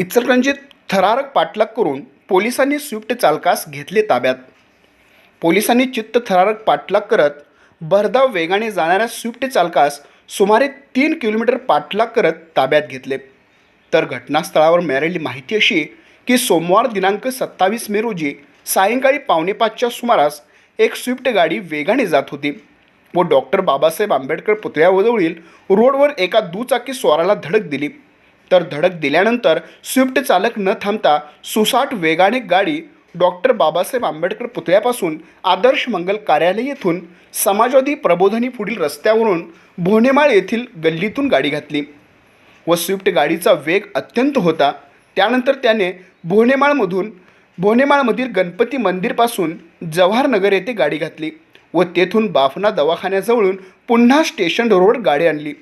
इचलकरंजीत थरारक पाठलाग करून पोलिसांनी स्विफ्ट चालकास घेतले ताब्यात. पोलिसांनी चित्त थरारक पाठलाग करत भरधाव वेगाने जाणाऱ्या स्विफ्ट चालकास सुमारे तीन किलोमीटर पाठलाग करत ताब्यात घेतले. तर घटनास्थळावर मिळालेली माहिती अशी की सोमवार दिनांक सत्तावीस मे रोजी सायंकाळी पावणेपाचच्या सुमारास एक स्विफ्ट गाडी वेगाने जात होती व डॉक्टर बाबासाहेब आंबेडकर पुतळ्याजवळील रोडवर एका दुचाकी स्वाराला धडक दिली. तर धडक दिल्यानंतर स्विफ्ट चालक न थांबता सुसाट वेगाने गाडी डॉक्टर बाबासाहेब आंबेडकर पुतळ्यापासून आदर्श मंगल कार्यालय येथून समाजवादी प्रबोधनी पुढील रस्त्यावरून भोनेमाळ येथील गल्लीतून गाडी घातली व स्विफ्ट गाडीचा वेग अत्यंत होता. त्यानंतर त्याने भोनेमाळमधून भोनेमाळमधील गणपती मंदिरपासून जवाहरनगर येथे गाडी घातली व तेथून बाफना दवाखान्याजवळून पुन्हा स्टेशन रोड गाडी आणली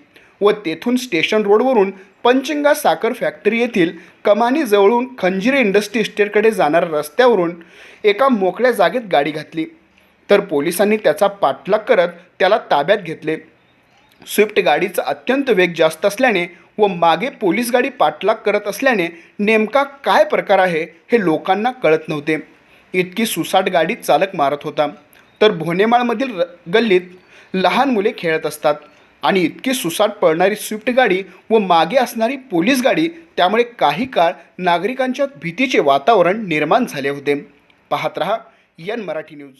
व तेथून स्टेशन रोडवरून पंचिंगा साखर फॅक्टरी येथील कमानीजवळून खंजिरे इंडस्ट्री इस्टेटकडे जाणाऱ्या रस्त्यावरून एका मोकळ्या जागेत गाडी घातली. तर पोलिसांनी त्याचा पाठलाग करत त्याला ताब्यात घेतले. स्विफ्ट गाडीचा अत्यंत वेग जास्त असल्याने व मागे पोलीस गाडी पाठलाग करत असल्याने नेमका काय प्रकार आहे हे लोकांना कळत नव्हते. इतकी सुसाट गाडी चालक मारत होता. तर भोनेमाळमधील र गल्लीत लहान मुले खेळत असतात. आणि इतकी सुसाट पळणारी स्विफ्ट गाडी व मागे असणारी पोलीस गाडी त्यामुळे काही काळ नागरिकांच्या भीतीचे वातावरण निर्माण झाले होते. पाहत रहा यन मराठी न्यूज